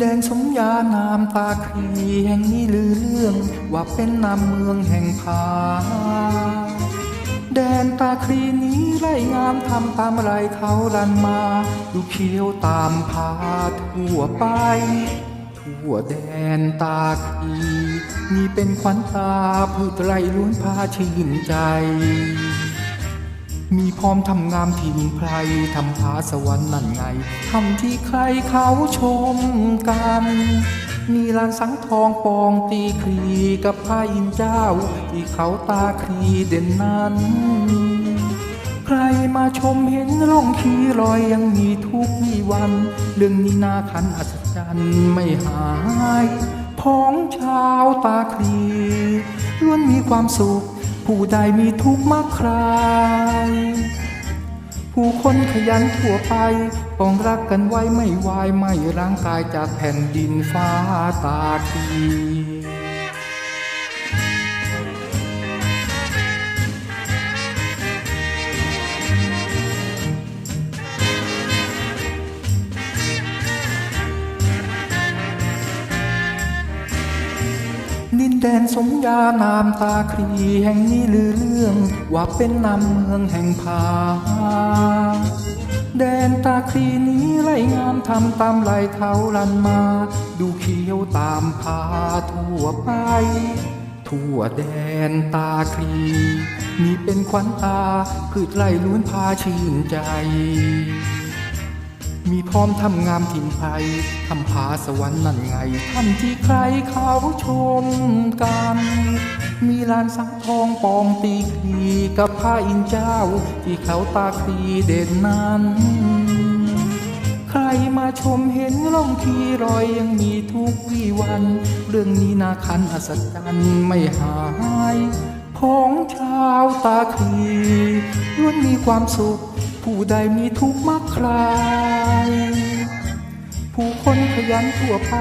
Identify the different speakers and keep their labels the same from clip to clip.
Speaker 1: แดนสมญานามตาครีแห่งนี้ลือเรื่อง ว่าเป็นนามเมืองแห่งผาแดนตาครีนี้ไร่งามทำตามไรเขารันมาดูเขียวตามพาทั่วไป ทั่วแดนตาครีนี่เป็นขวัญตาพืชไรล้วนพาชื่นใจ มีพร้อมทำงามถิ่นไพรทำพาสวรรค์นั่นไงทำที่ใครเขาชมกัน มีลานสังทองปองตีครีกับพระอินเจ้า ที่เขาตาครีเด่นนั้น ใครมาชมเห็นร่องขีรอยยังมีทุกมีวัน เรื่องนี้นาคันอัศจรรย์ไม่หายพ้องชาวตาครีล้วนมีความสุข ผู้ใดมีทุกข์มากครายผู้คนขยันทั่วไปปองรักกันไว้ไม่วายไม่ร่างกายจากแผ่นดินฟ้าตาค ดินแดนสมญานามตาครีแห่งนี้ลือเรื่อง ว่าเป็นนามเมืองแห่งผาแดนตาครีนี้ไร่งามทำตามไหลเขาลันมา ดูเขียวตามพาทั่วไป ทั่วแดนตาครีนี่เป็นขวัญตาพืชไร่ล้วนพาชื่นใจ มีพร้อมทำงามถิ่นไทยทำพาสวรรค์นั่นไงทำที่ใครเขาชมกัน มีลานสังทองปองตีครีกับพระอินเจ้า ที่เขาตาครีเด่นนั้น ใครมาชมเห็นร่องขีรอยยังมีทุกวี่วัน เรื่องนี้นาคันอัศจรรย์ไม่หาย ของชาวตาครีล้วนมีความสุข ผู้ใดมีทุกข์มากคลาย ผู้คนขยันทั่วไป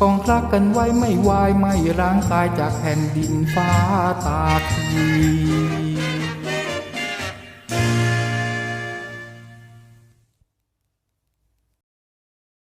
Speaker 1: ต้องรักกันไว้ไม่วายไม่ร้างกายจากแผ่นดินฟ้าตาที